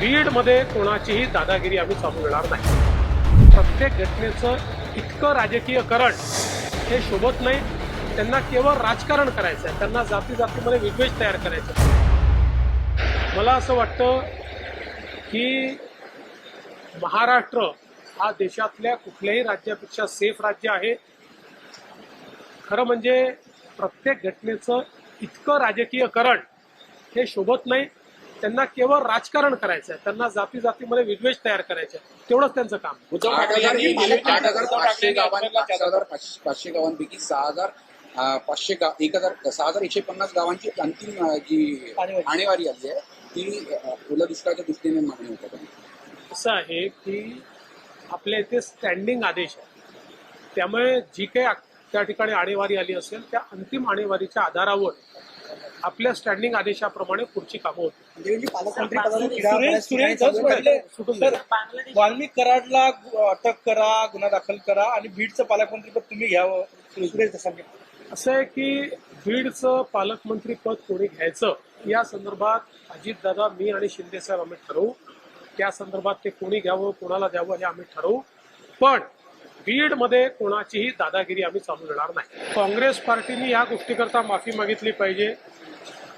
बीडमध्ये कोणाचीही दादागिरी आम्ही चालू देणार नाही. प्रत्येक घटनेचं इतकं राजकीयकरण हे शोभत नाही. त्यांना केवळ राजकारण करायचं आहे. त्यांना जाती जातीमध्ये विद्वेष तयार करायचा आहे. मला असं वाटतं की महाराष्ट्र हा देशातल्या कुठल्याही राज्यापेक्षा सेफ राज्य आहे. खरं म्हणजे प्रत्येक घटनेचं इतकं राजकीयकरण हे शोभत नाही. त्यांना केवळ राजकारण करायचं आहे त्यांना जाती जातीमध्ये विद्वेष तयार करायचे आहे. तेवढंच त्यांचं काम उद्धव ठाकरे हजार यांनी गेले गेले आठ हजार उद्धव पाचशे हजार गावांपैकी सहा हजार अं, पाचशे गाव एक हजार सहा हजार एकशे पन्नास गावांची अंतिम अं, जी आणेवारी. आणेवारी आली आहे ती अं, ओला दुष्काळाच्या दृष्टीने मागणी होत आहे असं आहे की आपल्या इथे स्टँडिंग आदेश आहे त्यामुळे जी काही आ- त्या ठिकाणी आणेवारी आली असेल त्या अंतिम आणेवारीच्या आधारावर आपल्या स्टँडिंग आदेशाप्रमाणे पुढची कामं सुरेश- सुरेश- सर, गेले. वाल्मिक कराडला अटक करा गुन्हा दाखल करा आणि बीडचं पालकमंत्रीपद तुम्ही घ्यावं. सुरेश असं आहे की बीडचं पालकमंत्री पद कोणी घ्यायचं या संदर्भात अजितदादा मी आणि शिंदे साहेब आम्ही ठरवू. त्या संदर्भात ते कोणी घ्यावं कोणाला द्यावं हे आम्ही ठरवू. पण बीडमध्ये कोणाचीही दादागिरी आम्ही चालू देणार नाही. काँग्रेस पार्टीने या गोष्टीकरता माफी मागितली पाहिजे.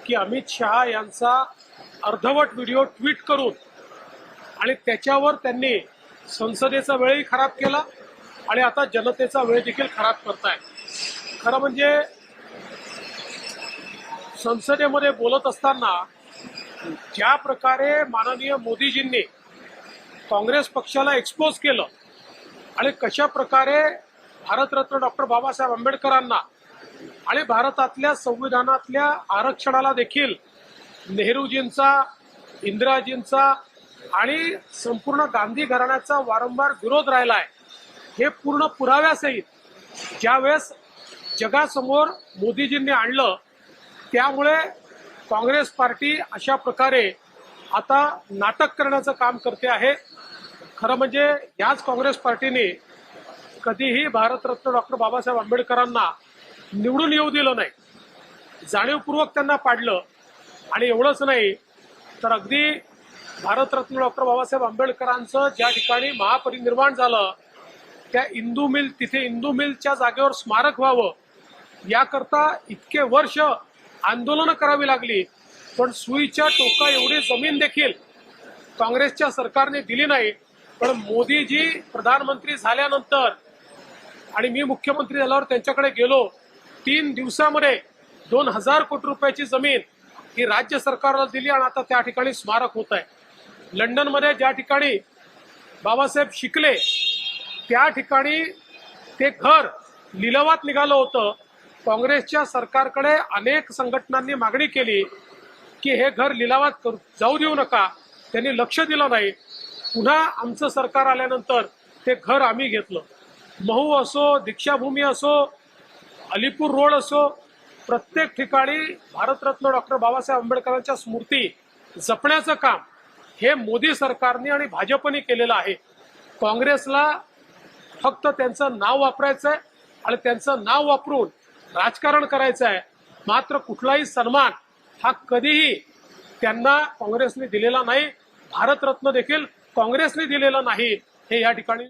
की अमित शहा यांचा अर्धवट व्हिडिओ ट्विट करून आणि त्याच्यावर त्यांनी संसदेचा वेळही खराब केला आणि आता जनतेचा वेळ देखील खराब करताय खरं म्हणजे संसदेमध्ये बोलत असताना ज्या प्रकारे माननीय मोदीजींनी काँग्रेस पक्षाला एक्सपोज केलं आणि कशा प्रकारे भारतरत्न डॉक्टर बाबासाहेब आंबेडकरांना आणि भारतातल्या संविधानातल्या आरक्षणाला देखील नेहरूजींचा इंदिराजींचा आणि संपूर्ण गांधी घराण्याचा वारंवार विरोध राहिला आहे हे पूर्ण पुराव्यासहित ज्यावेळेस जगासमोर मोदीजींनी आणलं त्यामुळे काँग्रेस पार्टी अशा प्रकारे आता नाटक करण्याचं काम करते आहे. खरं म्हणजे याच काँग्रेस पार्टीने कधीही भारतरत्न डॉक्टर बाबासाहेब आंबेडकरांना निवडून येऊ दिलं नाही. जाणीवपूर्वक त्यांना पाडलं. आणि एवढंच नाही तर अगदी भारतरत्न डॉक्टर बाबासाहेब आंबेडकरांचं ज्या ठिकाणी महापरिनिर्माण झालं त्या इंदू मिल तिथे इंदू मिलच्या जागेवर स्मारक व्हावं याकरता इतके वर्ष आंदोलनं करावी लागली. पण सुईच्या टोका एवढी जमीन देखील काँग्रेसच्या सरकारने दिली नाही. पण मोदीजी प्रधानमंत्री झाल्यानंतर आणि मी मुख्यमंत्री झाल्यावर त्यांच्याकडे गेलो तीन दिवसामध्ये दोन हजार कोटी रुपयाची जमीन ही राज्य सरकारला दिली आणि आता त्या ठिकाणी स्मारक होत आहे. लंडनमध्ये ज्या ठिकाणी बाबासाहेब शिकले त्या ठिकाणी ते घर लिलावात निघालं होतं. काँग्रेसच्या सरकारकडे अनेक संघटनांनी मागणी केली की हे घर लिलावात करू- जाऊ देऊ नका. त्यांनी लक्ष दिलं नाही. पुन्हा आमचं सरकार आल्यानंतर ते घर आम्ही घेतलं. महू असो दीक्षाभूमी असो अलीपूर रोड असो प्रत्येक ठिकाणी भारतरत्न डॉक्टर बाबासाहेब आंबेडकरांच्या स्मृती जपण्याचं काम हे मोदी सरकारने आणि भाजपने केलेलं आहे. काँग्रेसला फक्त त्यांचं नाव वापरायचं आहे आणि त्यांचं नाव वापरून राजकारण करायचं आहे मात्र कुठलाही सन्मान हा कधीही त्यांना काँग्रेसने दिलेला नाही. भारतरत्न देखील काँग्रेसने दिलेला नाही. हे या ठिकाणी